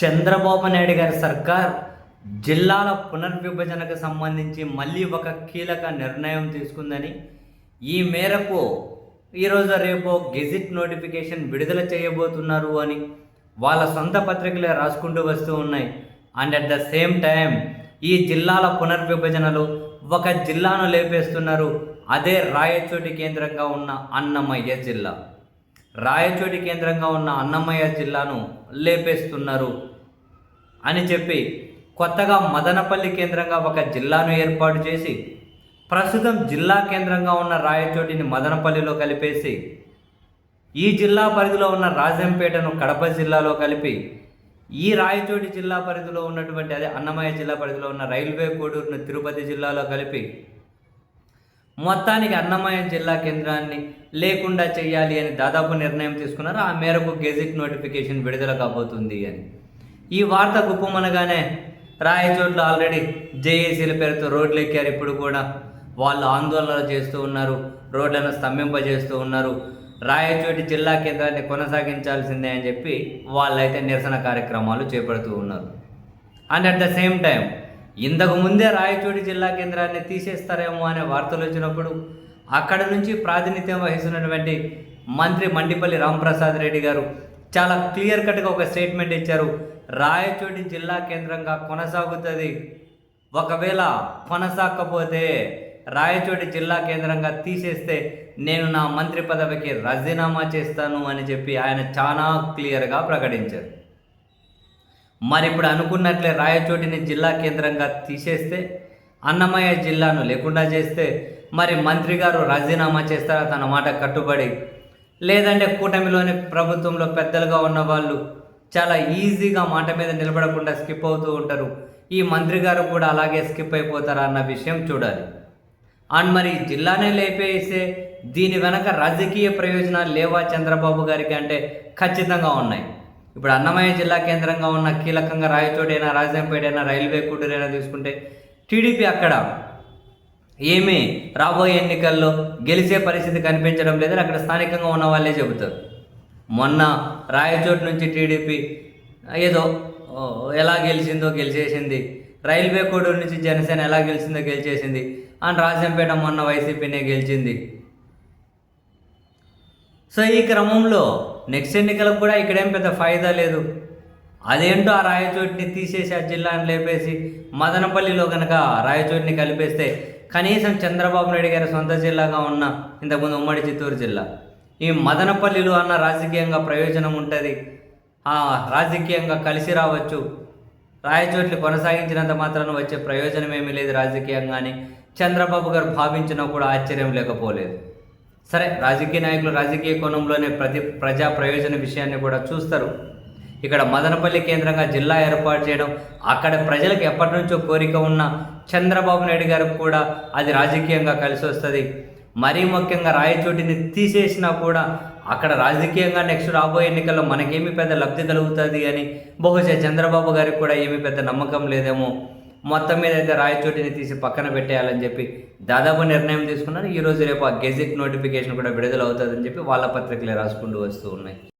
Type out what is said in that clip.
చంద్రబాబు నాయుడు గారి సర్కార్ జిల్లాల పునర్విభజనకు సంబంధించి మళ్ళీ ఒక కీలక నిర్ణయం తీసుకుందని ఈ మేరకు ఈరోజు రేపు గెజిట్ నోటిఫికేషన్ విడుదల చేయబోతున్నారు అని వాళ్ళ సొంత పత్రికలే రాసుకుంటూ వస్తూ ఉన్నాయి. And at the same time ఈ జిల్లాల పునర్విభజనలు ఒక జిల్లాను లేపేస్తున్నారు అదే రాయచోటి కేంద్రంగా ఉన్న అన్నమయ్య జిల్లా. రాయచోటి కేంద్రంగా ఉన్న అన్నమయ్య జిల్లాను లేపేస్తున్నారు అని చెప్పి కొత్తగా మదనపల్లి కేంద్రంగా ఒక జిల్లాను ఏర్పాటు చేసి ప్రస్తుతం జిల్లా కేంద్రంగా ఉన్న రాయచోటిని మదనపల్లిలో కలిపేసి ఈ జిల్లా పరిధిలో ఉన్న రాజంపేటను కడప జిల్లాలో కలిపి ఈ రాయచోటి జిల్లా పరిధిలో ఉన్నటువంటి అదే అన్నమయ్య జిల్లా పరిధిలో ఉన్న రైల్వే కోడూరును తిరుపతి జిల్లాలో కలిపి మొత్తానికి అన్నమయ్య జిల్లా కేంద్రాన్ని లేకుండా చేయాలి అని దాదాపు నిర్ణయం తీసుకున్నారు. ఆ మేరకు గెజిట్ నోటిఫికేషన్ విడుదల కాబోతుంది అని. ఈ వార్త గుప్పమనగానే రాయచోట్ల ఆల్రెడీ జేఏసీల పేరుతో రోడ్లు ఎక్కారు ఇప్పుడు కూడా వాళ్ళు ఆందోళనలు చేస్తూ ఉన్నారు రోడ్లను స్తంభింపజేస్తూ ఉన్నారు. రాయచోటి జిల్లా కేంద్రాన్ని కొనసాగించాల్సిందే అని చెప్పి వాళ్ళైతే నిరసన కార్యక్రమాలు చేపడుతూ ఉన్నారు. And at the same time ఇంతకు ముందే రాయచోటి జిల్లా కేంద్రాన్ని తీసేస్తారేమో అనే వార్తలు వచ్చినప్పుడు అక్కడ నుంచి ప్రాతినిధ్యం వహిస్తున్నటువంటి మంత్రి మండిపల్లి రాంప్రసాద్ రెడ్డి గారు చాలా క్లియర్ కట్గా ఒక స్టేట్మెంట్ ఇచ్చారు. రాయచోటి జిల్లా కేంద్రంగా కొనసాగుతుంది. ఒకవేళ కొనసాగకపోతే రాయచోటి జిల్లా కేంద్రంగా తీసేస్తే నేను నా మంత్రి పదవికి రాజీనామా చేస్తాను అని చెప్పి ఆయన చాలా క్లియర్గా ప్రకటించారు. మరి ఇప్పుడు అనుకున్నట్లే రాయచోటిని జిల్లా కేంద్రంగా తీసేస్తే అన్నమయ్య జిల్లాను లేకుండా చేస్తే మరి మంత్రి గారు రాజీనామా చేస్తారా తన మాట కట్టుబడి లేదంటే కూటమిలోని ప్రభుత్వంలో పెద్దలుగా ఉన్న వాళ్ళు చాలా ఈజీగా మాట మీద నిలబడకుండా స్కిప్ అవుతూ ఉంటారు. ఈ మంత్రి గారు కూడా అలాగే స్కిప్ అయిపోతారా అన్న విషయం చూడాలి. అండ్ మరి ఈ జిల్లానే లేపేస్తే దీని వెనక రాజకీయ ప్రయోజనాలు లేవా చంద్రబాబు గారికి అంటే ఖచ్చితంగా ఉన్నాయి. ఇప్పుడు అన్నమయ్య జిల్లా కేంద్రంగా ఉన్న కీలకంగా రాయచోటైనా రాజంపేటైనా రైల్వే కూటరైనా తీసుకుంటే టీడీపీ అక్కడ ఏమీ? రాబోయే ఎన్నికల్లో గెలిచే పరిస్థితి కనిపించడం లేదని అక్కడ స్థానికంగా ఉన్న వాళ్ళే చెబుతారు. మొన్న రాయచోటు నుంచి టీడీపీ ఏదో ఎలా గెలిచిందో గెలిచేసింది. రైల్వే కోడూరు నుంచి జనసేన ఎలా గెలిచిందో గెలిచేసింది. అండ్ రాజంపేట మొన్న వైసీపీనే గెలిచింది. సో ఈ క్రమంలో నెక్స్ట్ ఎన్నికలకు కూడా ఇక్కడేం పెద్ద ఫాయిదా లేదు. అదేంటో ఆ రాయచోటిని తీసేసి ఆ జిల్లాని లేపేసి మదనపల్లిలో కనుక రాయచోటిని కలిపేస్తే కనీసం చంద్రబాబు నాయుడు గారి సొంత జిల్లాగా ఉన్న ఇంతకుముందు ఉమ్మడి చిత్తూరు జిల్లా. ఈ మదనపల్లిలో అన్న రాజకీయంగా ప్రయోజనం ఉంటుంది. ఆ రాజకీయంగా కలిసి రావచ్చు. రాయచోట్లు కొనసాగించినంత మాత్రాన వచ్చే ప్రయోజనం ఏమీ లేదు రాజకీయంగా అని చంద్రబాబు గారు భావించినా కూడా ఆశ్చర్యం లేకపోలేదు. సరే రాజకీయ నాయకులు రాజకీయ కోణంలోనే ప్రతి ప్రజా ప్రయోజన విషయాన్ని కూడా చూస్తారు. ఇక్కడ మదనపల్లి కేంద్రంగా జిల్లా ఏర్పాటు చేయడం అక్కడ ప్రజలకు ఎప్పటి నుంచో కోరిక ఉన్న చంద్రబాబు నాయుడు గారికి కూడా అది రాజకీయంగా కలిసి వస్తుంది. మరీ ముఖ్యంగా రాయచోటిని తీసేసినా కూడా అక్కడ రాజకీయంగా నెక్స్ట్ రాబోయే ఎన్నికల్లో మనకేమీ పెద్ద లబ్ధి కలుగుతుంది అని బహుశా చంద్రబాబు గారికి కూడా ఏమీ పెద్ద నమ్మకం లేదేమో. మొత్తం మీద అయితే రాయచోటిని తీసి పక్కన పెట్టేయాలని చెప్పి దాదాపు నిర్ణయం తీసుకున్నారు. ఈరోజు రేపు ఆ గెజిట్ నోటిఫికేషన్ కూడా విడుదల అవుతుందని చెప్పి వాళ్ళ పత్రికలే రాసుకుంటూ వస్తూ ఉన్నాయి.